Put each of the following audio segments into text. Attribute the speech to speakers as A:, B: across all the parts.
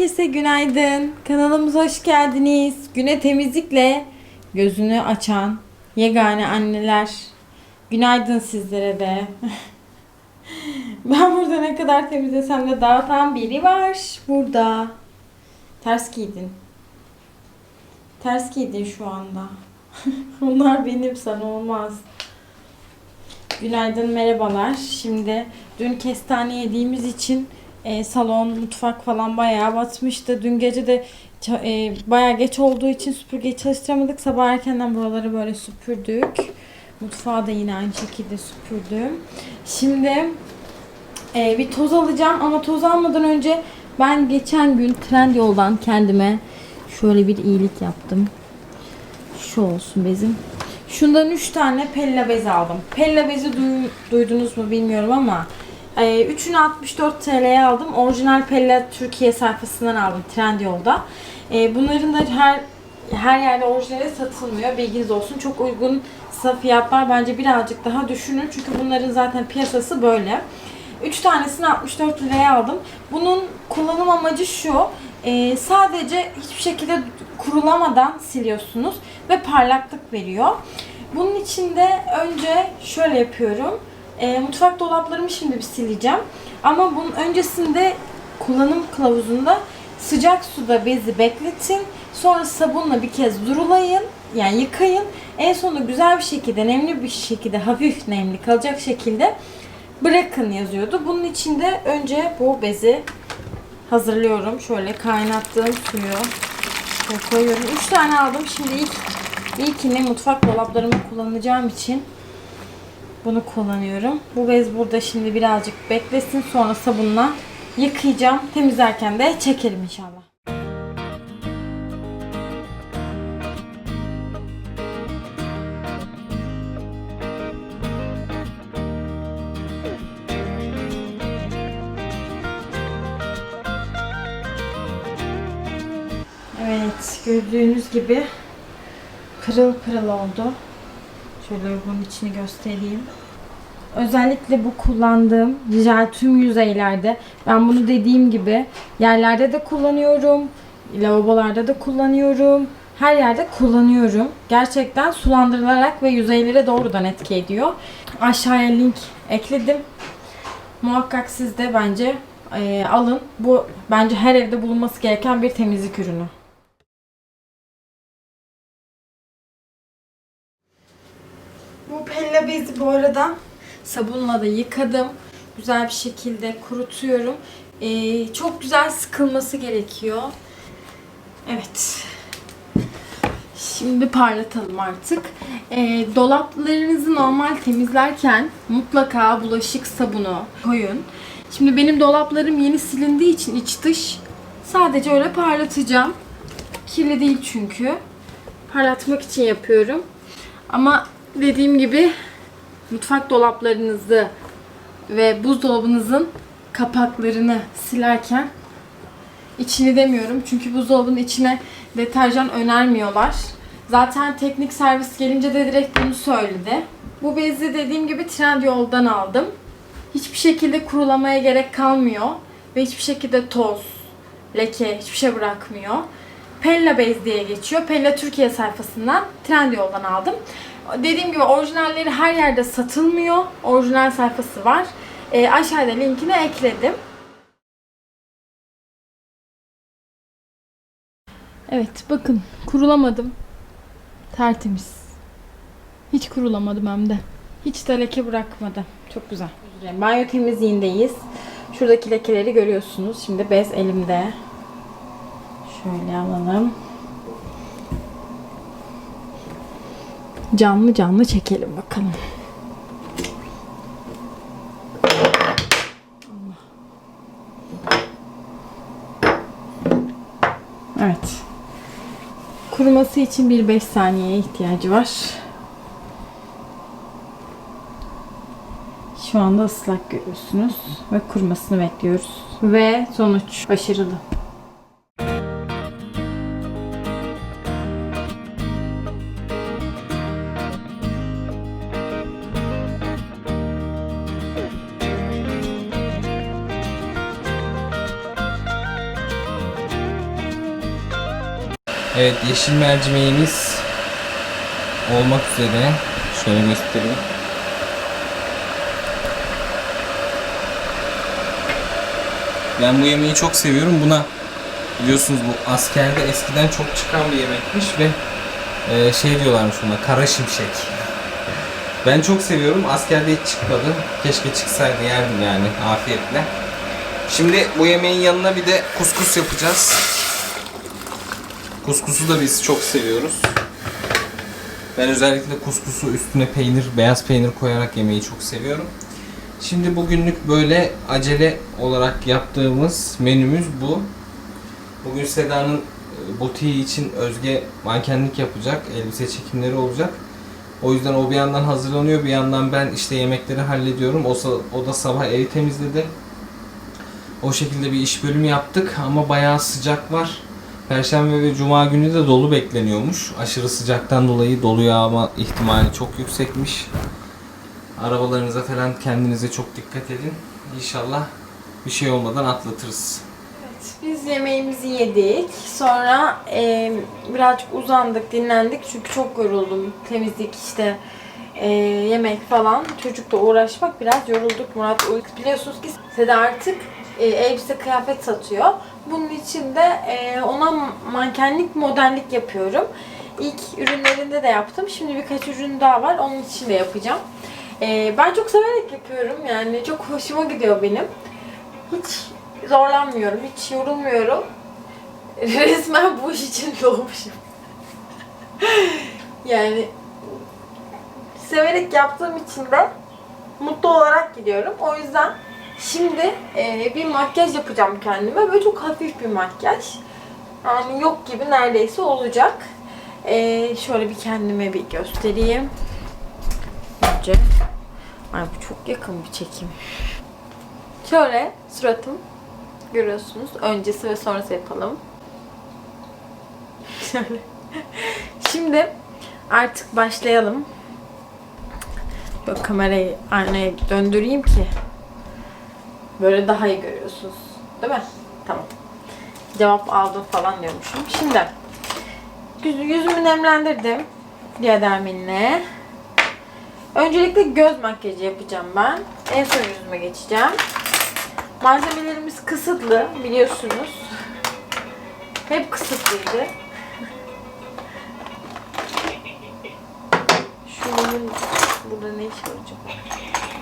A: Herkese günaydın. Kanalımıza hoş geldiniz. Güne temizlikle gözünü açan yegane anneler. Günaydın sizlere de. ben burada ne kadar temizlesem de dağıtan biri var burada. Ters giydin. Ters giydin şu anda. Onlar benim sana olmaz. Günaydın, merhabalar. Şimdi dün kestane yediğimiz için e, salon, mutfak falan bayağı batmıştı. Dün gece de e, bayağı geç olduğu için süpürgeyi çalıştıramadık. Sabah erkenden buraları böyle süpürdük. Mutfağı da yine aynı şekilde süpürdüm. Şimdi e, bir toz alacağım ama toz almadan önce ben geçen gün Trendyol'dan kendime şöyle bir iyilik yaptım. Şu olsun bezim. Şundan 3 tane pella bez aldım. Pella bezi duy- duydunuz mu bilmiyorum ama e, üçünü 64 TL'ye aldım. Orijinal Pella Türkiye sayfasından aldım Trendyol'da. E, bunların da her her yerde orijinali satılmıyor. Bilginiz olsun. Çok uygun fiyatlar bence birazcık daha düşünün. Çünkü bunların zaten piyasası böyle. 3 tanesini 64 liraya aldım. Bunun kullanım amacı şu. e, sadece hiçbir şekilde kurulamadan siliyorsunuz ve parlaklık veriyor. Bunun için de önce şöyle yapıyorum. E, mutfak dolaplarımı şimdi bir sileceğim. Ama bunun öncesinde kullanım kılavuzunda sıcak suda bezi bekletin. Sonra sabunla bir kez durulayın. Yani yıkayın. En sonunda güzel bir şekilde, nemli bir şekilde, hafif nemli kalacak şekilde bırakın yazıyordu. Bunun için de önce bu bezi hazırlıyorum. Şöyle kaynattığım suyu koyuyorum. 3 tane aldım. Şimdi ilk ilkini mutfak dolaplarımı kullanacağım için bunu kullanıyorum. Bu bez burada şimdi birazcık beklesin. Sonra sabunla yıkayacağım. Temizlerken de çekerim inşallah. Evet, gördüğünüz gibi pırıl pırıl oldu. Şöyle bunun içini göstereyim. Özellikle bu kullandığım jel tüm yüzeylerde ben bunu dediğim gibi yerlerde de kullanıyorum. Lavabolarda da kullanıyorum. Her yerde kullanıyorum. Gerçekten sulandırılarak ve yüzeylere doğrudan etki ediyor. Aşağıya link ekledim. Muhakkak siz de bence e, alın. Bu bence her evde bulunması gereken bir temizlik ürünü. Bu pella bezi bu arada sabunla da yıkadım. Güzel bir şekilde kurutuyorum. Ee, çok güzel sıkılması gerekiyor. Evet. Şimdi parlatalım artık. Ee, dolaplarınızı normal temizlerken mutlaka bulaşık sabunu koyun. Şimdi benim dolaplarım yeni silindiği için iç dış sadece öyle parlatacağım. Kirli değil çünkü. Parlatmak için yapıyorum. Ama dediğim gibi mutfak dolaplarınızı ve buzdolabınızın kapaklarını silerken içini demiyorum. Çünkü buzdolabının içine deterjan önermiyorlar. Zaten teknik servis gelince de direkt bunu söyledi. Bu bezi dediğim gibi Trendyol'dan aldım. Hiçbir şekilde kurulamaya gerek kalmıyor. Ve hiçbir şekilde toz, leke, hiçbir şey bırakmıyor. Pella Bez diye geçiyor. Pella Türkiye sayfasından Trendyol'dan aldım. Dediğim gibi orijinalleri her yerde satılmıyor. Orijinal sayfası var. Ee, aşağıda linkini ekledim. Evet bakın kurulamadım. Tertemiz. Hiç kurulamadım hem de. Hiç de leke bırakmadı. Çok güzel. Banyo temizliğindeyiz. Şuradaki lekeleri görüyorsunuz. Şimdi bez elimde. Şöyle alalım. Canlı canlı çekelim bakalım. Evet. Kuruması için bir 5 saniyeye ihtiyacı var. Şu anda ıslak görüyorsunuz ve kurumasını bekliyoruz. Ve sonuç başarılı.
B: Evet yeşil mercimeğimiz olmak üzere. Şöyle göstereyim. Ben bu yemeği çok seviyorum. Buna biliyorsunuz bu askerde eskiden çok çıkan bir yemekmiş ve e, şey diyorlarmış buna kara şimşek. Ben çok seviyorum. Askerde hiç çıkmadı. Keşke çıksaydı yerdim yani afiyetle. Şimdi bu yemeğin yanına bir de kuskus yapacağız. Kuskusu da biz çok seviyoruz. Ben özellikle kuskusu üstüne peynir, beyaz peynir koyarak yemeyi çok seviyorum. Şimdi bugünlük böyle acele olarak yaptığımız menümüz bu. Bugün Seda'nın e, butiği için Özge mankenlik yapacak, elbise çekimleri olacak. O yüzden o bir yandan hazırlanıyor, bir yandan ben işte yemekleri hallediyorum. O, o da sabah evi temizledi. O şekilde bir iş bölümü yaptık ama bayağı sıcak var. Perşembe ve Cuma günü de dolu bekleniyormuş. Aşırı sıcaktan dolayı dolu yağma ihtimali çok yüksekmiş. Arabalarınıza falan kendinize çok dikkat edin. İnşallah bir şey olmadan atlatırız.
A: Evet, biz yemeğimizi yedik. Sonra e, birazcık uzandık, dinlendik. Çünkü çok yoruldum. Temizlik işte, e, yemek falan. Çocukla uğraşmak biraz yorulduk. Murat Uyuk biliyorsunuz ki Seda artık e, elbise kıyafet satıyor. Bunun için de e, ona mankenlik, modellik yapıyorum. İlk ürünlerinde de yaptım. Şimdi birkaç ürün daha var. Onun için de yapacağım. E, ben çok severek yapıyorum. Yani çok hoşuma gidiyor benim. Hiç zorlanmıyorum, hiç yorulmuyorum. Resmen bu iş için doğmuşum. yani severek yaptığım için de mutlu olarak gidiyorum. O yüzden şimdi e, bir makyaj yapacağım kendime. Böyle çok hafif bir makyaj. Yani yok gibi neredeyse olacak. E, şöyle bir kendime bir göstereyim. Önce. Ay bu çok yakın bir çekim. Şöyle suratım görüyorsunuz. Öncesi ve sonrası yapalım. Şöyle. Şimdi artık başlayalım. Böyle kamerayı aynaya döndüreyim ki böyle daha iyi görüyorsunuz. Değil mi? Tamam. Cevap aldım falan diyormuşum. Şimdi yüz- yüzümü nemlendirdim. Diaderminle. Öncelikle göz makyajı yapacağım ben. En son yüzüme geçeceğim. Malzemelerimiz kısıtlı biliyorsunuz. Hep kısıtlıydı. Şunun burada ne iş? Hı.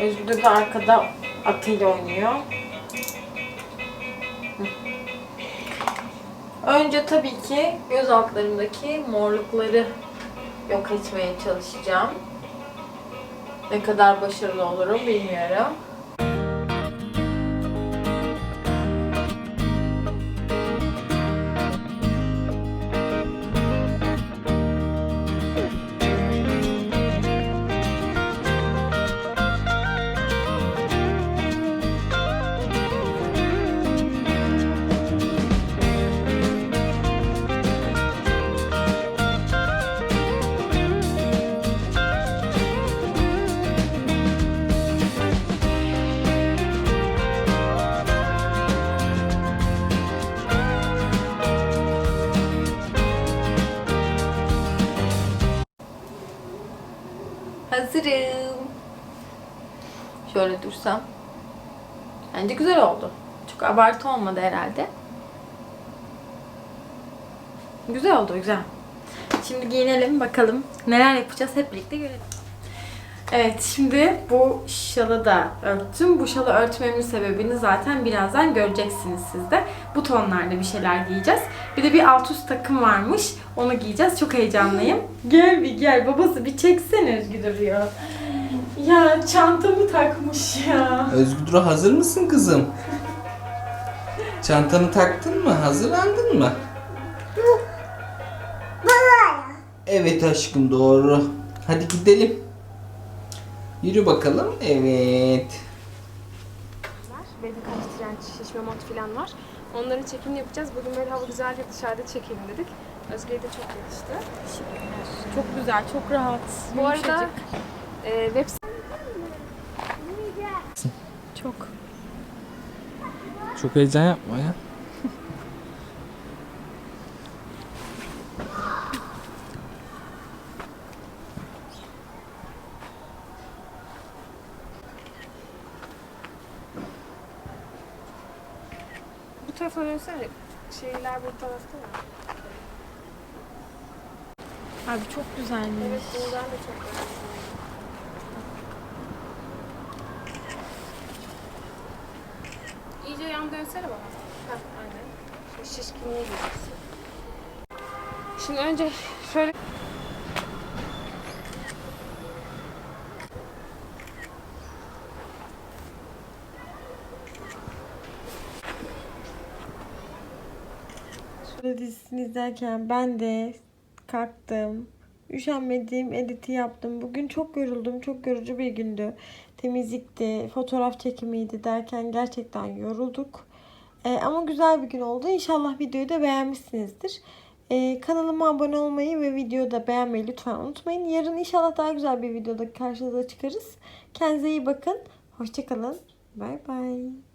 A: Özgür de arkada atıyla oynuyor. Önce tabii ki göz altlarımdaki morlukları yok etmeye çalışacağım. Ne kadar başarılı olurum bilmiyorum. Hazırım. Şöyle dursam. Bence güzel oldu. Çok abartı olmadı herhalde. Güzel oldu, güzel. Şimdi giyinelim bakalım neler yapacağız hep birlikte görelim. Evet şimdi bu şalı da örttüm. Bu şalı örtmemin sebebini zaten birazdan göreceksiniz siz de. Bu tonlarda bir şeyler giyeceğiz. Bir de bir alt üst takım varmış. Onu giyeceğiz. Çok heyecanlıyım. Gel bir gel. Babası bir çeksene Özgü duruyor. Ya çantamı takmış ya.
B: Özgür hazır mısın kızım? Çantanı taktın mı? Hazırlandın mı? Evet aşkım doğru. Hadi gidelim. Yürü bakalım. Evet.
C: var. Beli karıştıran şişme mod falan var. Onların çekimini yapacağız. Bugün böyle hava güzel bir dışarıda çekelim dedik. Özge'ye de çok yakıştı.
A: Çok güzel, çok rahat.
C: Bu arada e, web
A: çok.
B: Çok heyecan yapma ya.
C: Tarafa dönsene. Şeyler bu tarafta ya.
A: Abi çok güzelmiş.
C: Evet bundan da çok beğendim. İyice yan dönsene bana. Heh, aynen. Şişkinliği görürsün. Şimdi önce şöyle
A: izlerken ben de kalktım. Üşenmediğim editi yaptım. Bugün çok yoruldum. Çok yorucu bir gündü. Temizlikti, fotoğraf çekimiydi derken gerçekten yorulduk. Ee, ama güzel bir gün oldu. İnşallah videoyu da beğenmişsinizdir. Ee, kanalıma abone olmayı ve videoyu da beğenmeyi lütfen unutmayın. Yarın inşallah daha güzel bir videoda karşınıza çıkarız. Kendinize iyi bakın. Hoşçakalın. Bay bay.